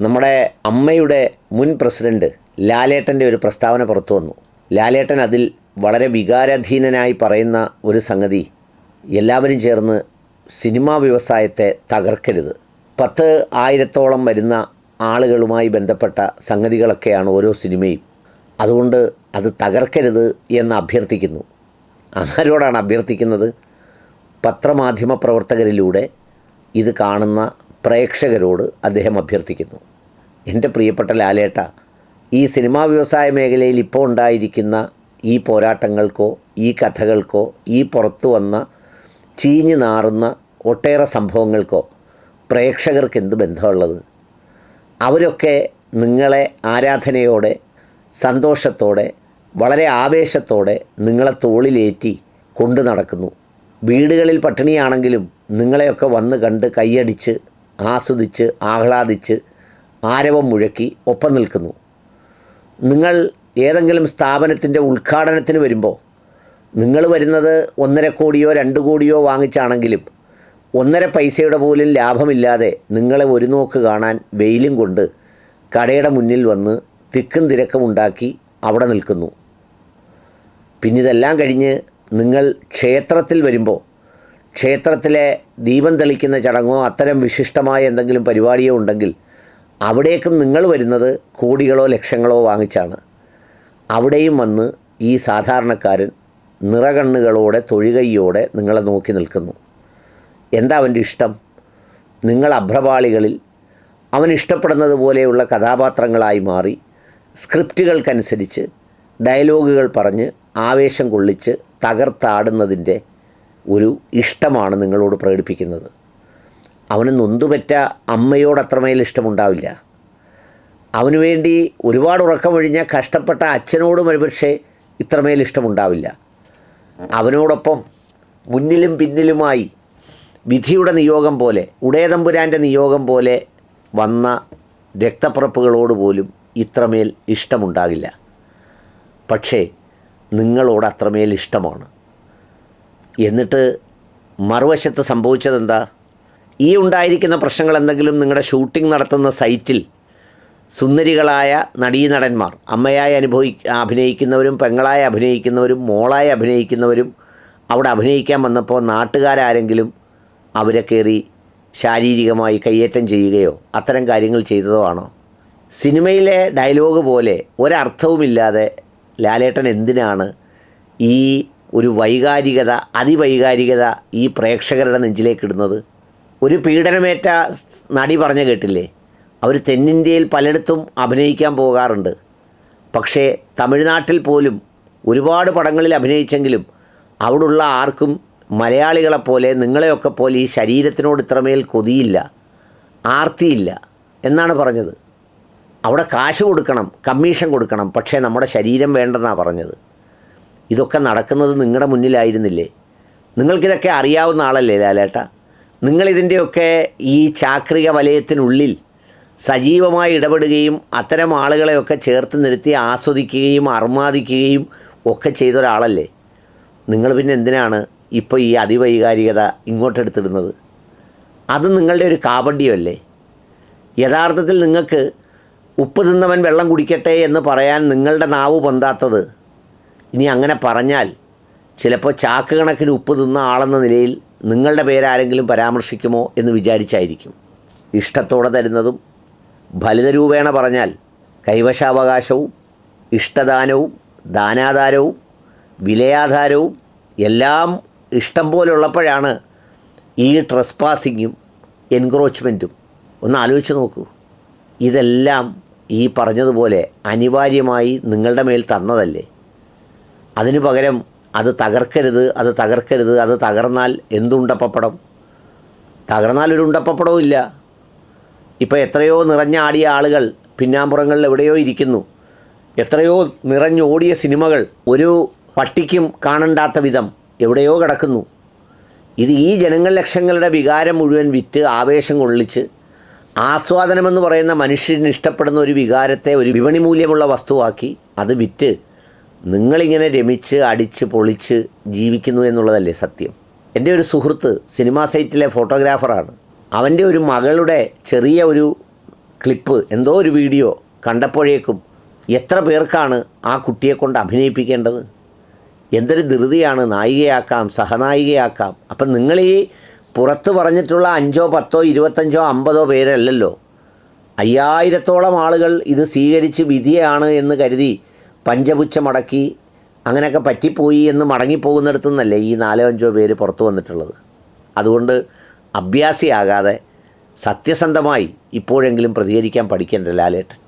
നമ്മുടെ അമ്മയുടെ മുൻ പ്രസിഡന്റ് ലാലേട്ടന്റെ ഒരു പ്രസ്താവന പുറത്തു വന്നു. ലാലേട്ടൻ അതിൽ വളരെ വികാരാധീനനായി പറയുന്ന ഒരു സംഗതി എല്ലാവരും ചേർന്ന് സിനിമാ വ്യവസായത്തെ തകർക്കരുത്. പത്ത് ആയിരത്തോളം വരുന്ന ആളുകളുമായി ബന്ധപ്പെട്ട സംഗതികളൊക്കെയാണ് ഓരോ സിനിമയും. അതുകൊണ്ട് അത് തകർക്കരുത് എന്ന് അഭ്യർത്ഥിക്കുന്നു. ആരോടാണ് അഭ്യർത്ഥിക്കുന്നത്? പത്രമാധ്യമ പ്രവർത്തകരിലൂടെ ഇത് കാണുന്ന പ്രേക്ഷകരോട് അദ്ദേഹം അഭ്യർത്ഥിക്കുന്നു. എന്റെ പ്രിയപ്പെട്ട ലാലേട്ട ഈ സിനിമാ വ്യവസായ മേഖലയിൽ ഇപ്പോൾ ഉണ്ടായിരിക്കുന്ന ഈ പോരാട്ടങ്ങൾക്കോ ഈ കഥകൾക്കോ ഈ പുറത്തു വന്ന ചീഞ്ഞു നാറുന്ന ഒട്ടേറെ സംഭവങ്ങൾക്കോ പ്രേക്ഷകർക്ക് എന്ത് ബന്ധമുള്ളത്? അവരൊക്കെ നിങ്ങളെ ആരാധനയോടെ സന്തോഷത്തോടെ വളരെ ആവേശത്തോടെ നിങ്ങളെ തോളിലേറ്റി കൊണ്ടു നടക്കുന്നു. വീടുകളിൽ പട്ടിണിയാണെങ്കിലും നിങ്ങളെയൊക്കെ വന്ന് കണ്ട് കൈയടിച്ച് ആസ്വദിച്ച് ആഹ്ലാദിച്ച് ആരവം മുഴക്കി ഒപ്പം നിൽക്കുന്നു. നിങ്ങൾ ഏതെങ്കിലും സ്ഥാപനത്തിന്റെ ഉദ്ഘാടനത്തിന് വരുമ്പോൾ നിങ്ങൾ വരുന്നത് ഒന്നര കോടിയോ രണ്ട് കോടിയോ വാങ്ങിച്ചാണെങ്കിലും ഒന്നര പൈസയുടെ പോലും ലാഭമില്ലാതെ നിങ്ങളെ ഒരു നോക്ക് കാണാൻ വെയിലും കൊണ്ട് കടയുടെ മുന്നിൽ വന്ന് തിക്കും തിരക്കും ഉണ്ടാക്കി അവിടെ നിൽക്കുന്നു. പിന്നെ ഇതെല്ലാം കഴിഞ്ഞ് നിങ്ങൾ ക്ഷേത്രത്തിൽ വരുമ്പോൾ ക്ഷേത്രത്തിലെ ദീപം തെളിക്കുന്ന ചടങ്ങോ അത്തരം വിശിഷ്ടമായ എന്തെങ്കിലും പരിപാടിയോ ഉണ്ടെങ്കിൽ അവിടേക്കും നിങ്ങൾ വരുന്നത് കോടികളോ ലക്ഷങ്ങളോ വാങ്ങിച്ചാണ്. അവിടെയും വന്ന് ഈ സാധാരണക്കാരൻ നിറകണ്ണുകളോടെ തൊഴുകൈയോടെ നിങ്ങളെ നോക്കി നിൽക്കുന്നു. എന്താ അവന്റെ ഇഷ്ടം? നിങ്ങൾ അഭ്രപാളികളിൽ അവൻ ഇഷ്ടപ്പെടുന്നത് പോലെയുള്ള കഥാപാത്രങ്ങളായി മാറി സ്ക്രിപ്റ്റുകൾക്കനുസരിച്ച് ഡയലോഗുകൾ പറഞ്ഞ് ആവേശം കൊള്ളിച്ച് തകർത്താടുന്നതിന്റെ ഒരു ഇഷ്ടമാണ് നിങ്ങളോട് പ്രകടിപ്പിക്കുന്നത്. അവന് നൊന്തുപറ്റ അമ്മയോട് അത്രമേൽ ഇഷ്ടമുണ്ടാവില്ല. അവന് വേണ്ടി ഒരുപാട് ഉറക്കമൊഴിഞ്ഞ കഷ്ടപ്പെട്ട അച്ഛനോടും ഒരുപക്ഷെ ഇത്രമേൽ ഇഷ്ടമുണ്ടാവില്ല. അവനോടൊപ്പം മുന്നിലും പിന്നിലുമായി വിധിയുടെ നിയോഗം പോലെ ഉടയതമ്പുരാന്റെ നിയോഗം പോലെ വന്ന രക്തപ്പുറപ്പുകളോട് പോലും ഇത്രമേൽ ഇഷ്ടമുണ്ടാകില്ല. പക്ഷേ നിങ്ങളോട് അത്രമേൽ ഇഷ്ടമാണ്. എന്നിട്ട് മറുവശത്ത് സംഭവിച്ചതെന്താ? ഈ ഉണ്ടായിരിക്കുന്ന പ്രശ്നങ്ങൾ എന്തെങ്കിലും നിങ്ങളുടെ ഷൂട്ടിംഗ് നടത്തുന്ന സൈറ്റിൽ സുന്ദരികളായ നടീനടന്മാർ അമ്മയായി അനുഭവി അഭിനയിക്കുന്നവരും പെങ്ങളായി അഭിനയിക്കുന്നവരും മോളായി അഭിനയിക്കുന്നവരും അവിടെ അഭിനയിക്കാൻ വന്നപ്പോൾ നാട്ടുകാരാരെങ്കിലും അവരെ കയറി ശാരീരികമായി കയ്യേറ്റം ചെയ്യുകയോ അത്തരം കാര്യങ്ങൾ ചെയ്തതോ ആണോ? സിനിമയിലെ ഡയലോഗ് പോലെ ഒരർത്ഥവുമില്ലാതെ ലാലേട്ടൻ എന്തിനാണ് ഈ ഒരു വൈകാരികത അതിവൈകാരികത ഈ പ്രേക്ഷകരുടെ നെഞ്ചിലേക്ക് ഇടുന്നത്? ഒരു പീഡനമേറ്റ നടി പറഞ്ഞു കേട്ടില്ലേ? അവർ തെന്നിന്ത്യയിൽ പലയിടത്തും അഭിനയിക്കാൻ പോകാറുണ്ട്. പക്ഷേ തമിഴ്നാട്ടിൽ പോലും ഒരുപാട് പടങ്ങളിൽ അഭിനയിച്ചെങ്കിലും അവിടുള്ള ആർക്കും മലയാളികളെപ്പോലെ നിങ്ങളെയൊക്കെ പോലെ ഈ ശരീരത്തിനോട് ഇത്രമേൽ കൊതിയില്ല ആർത്തിയില്ല എന്നാണ് പറഞ്ഞത്. അവിടെ കാശ് കൊടുക്കണം കമ്മീഷൻ കൊടുക്കണം പക്ഷേ നമ്മുടെ ശരീരം വേണ്ടെന്നാണ് പറഞ്ഞത്. ഇതൊക്കെ നടക്കുന്നത് നിങ്ങളുടെ മുന്നിലായിരുന്നില്ലേ? നിങ്ങൾക്കിതൊക്കെ അറിയാവുന്ന ആളല്ലേ ലാലേട്ട? നിങ്ങളിതിന്റെയൊക്കെ ഈ ചാക്രിക വലയത്തിനുള്ളിൽ സജീവമായി ഇടപെടുകയും അത്തരം ആളുകളെയൊക്കെ ചേർത്ത് നിർത്തി ആസ്വദിക്കുകയും അർമാദിക്കുകയും ഒക്കെ ചെയ്ത ഒരാളല്ലേ നിങ്ങൾ പിന്നെ എന്തിനാണ് ഇപ്പോൾ ഈ അതിവൈകാരികത ഇങ്ങോട്ടെടുത്തിടുന്നത്? അത് നിങ്ങളുടെ ഒരു കാപഡ്യമല്ലേ യഥാർത്ഥത്തിൽ നിങ്ങൾക്ക് ഉപ്പ് തിന്നവൻ വെള്ളം കുടിക്കട്ടെ എന്ന് പറയാൻ നിങ്ങളുടെ നാവ് പൊന്താത്തത് ഇനി അങ്ങനെ പറഞ്ഞാൽ ചിലപ്പോൾ ചാക്ക് കണക്കിന് ഉപ്പ് തിന്ന ആളെന്ന നിലയിൽ നിങ്ങളുടെ പേരാരെങ്കിലും പരാമർശിക്കുമോ എന്ന് വിചാരിച്ചായിരിക്കും. ഇഷ്ടത്തോടെ തരുന്നതും ഫലിതരൂപേണ പറഞ്ഞാൽ കൈവശാവകാശവും ഇഷ്ടദാനവും ദാനാധാരവും വിലയാധാരവും എല്ലാം ഇഷ്ടം പോലെ ഉള്ളപ്പോഴാണ് ഈ ട്രസ്പാസിങ്ങും എൻക്രോച്ച്മെന്റും. ഒന്ന് ആലോചിച്ച് നോക്കൂ. ഇതെല്ലാം ഈ പറഞ്ഞതുപോലെ അനിവാര്യമായി നിങ്ങളുടെ മേൽ തന്നതല്ലേ? അതിനു പകരം അത് തകർക്കരുത് അത് തകർക്കരുത് അത് തകർന്നാൽ എന്തുണ്ടപ്പപ്പടം? തകർന്നാൽ ഒരു ഉണ്ടപ്പപ്പടവും ഇല്ല. ഇപ്പോൾ എത്രയോ നിറഞ്ഞാടിയ ആളുകൾ പിന്നാമ്പുറങ്ങളിൽ എവിടെയോ ഇരിക്കുന്നു. എത്രയോ നിറഞ്ഞോടിയ സിനിമകൾ ഒരു പട്ടിക്കും കാണണ്ടാത്ത വിധം എവിടെയോ കിടക്കുന്നു. ഇത് ഈ ജനങ്ങൾ ലക്ഷങ്ങളുടെ വികാരം മുഴുവൻ വിറ്റ് ആവേശം കൊള്ളിച്ച് ആസ്വാദനമെന്ന് പറയുന്ന മനുഷ്യന് ഇഷ്ടപ്പെടുന്ന ഒരു വികാരത്തെ ഒരു വിപണി മൂല്യമുള്ള വസ്തുവാക്കി അത് വിറ്റ് നിങ്ങളിങ്ങനെ രമിച്ച് അടിച്ച് പൊളിച്ച് ജീവിക്കുന്നു എന്നുള്ളതല്ലേ സത്യം. എന്റെ ഒരു സുഹൃത്ത് സിനിമാ സൈറ്റിലെ ഫോട്ടോഗ്രാഫറാണ്. അവന്റെ ഒരു മകളുടെ ചെറിയ ഒരു ക്ലിപ്പ് എന്തോ ഒരു വീഡിയോ കണ്ടപ്പോഴേക്കും എത്ര പേർക്കാണ് ആ കുട്ടിയെ കൊണ്ട് അഭിനയിപ്പിക്കേണ്ടത്? എന്തൊരു ധൃതിയാണ് നായികയാക്കാം സഹനായികയാക്കാം. അപ്പം നിങ്ങൾ ഈ പുറത്ത് പറഞ്ഞിട്ടുള്ള അഞ്ചോ പത്തോ ഇരുപത്തഞ്ചോ അമ്പതോ പേരല്ലല്ലോ. അയ്യായിരത്തോളം ആളുകൾ ഇത് സ്വീകരിച്ച് വിധിയാണ് എന്ന് കരുതി പഞ്ചപുച്ഛമടക്കി അങ്ങനെയൊക്കെ പറ്റിപ്പോയി എന്ന് മടങ്ങിപ്പോകുന്നിടത്തു നിന്നല്ലേ ഈ നാലോ അഞ്ചോ പേര് പുറത്തു വന്നിട്ടുള്ളത്? അതുകൊണ്ട് അഭ്യാസിയാകാതെ സത്യസന്ധമായി ഇപ്പോഴെങ്കിലും പ്രതികരിക്കാൻ പഠിക്കേണ്ട ലാലേട്ടൻ.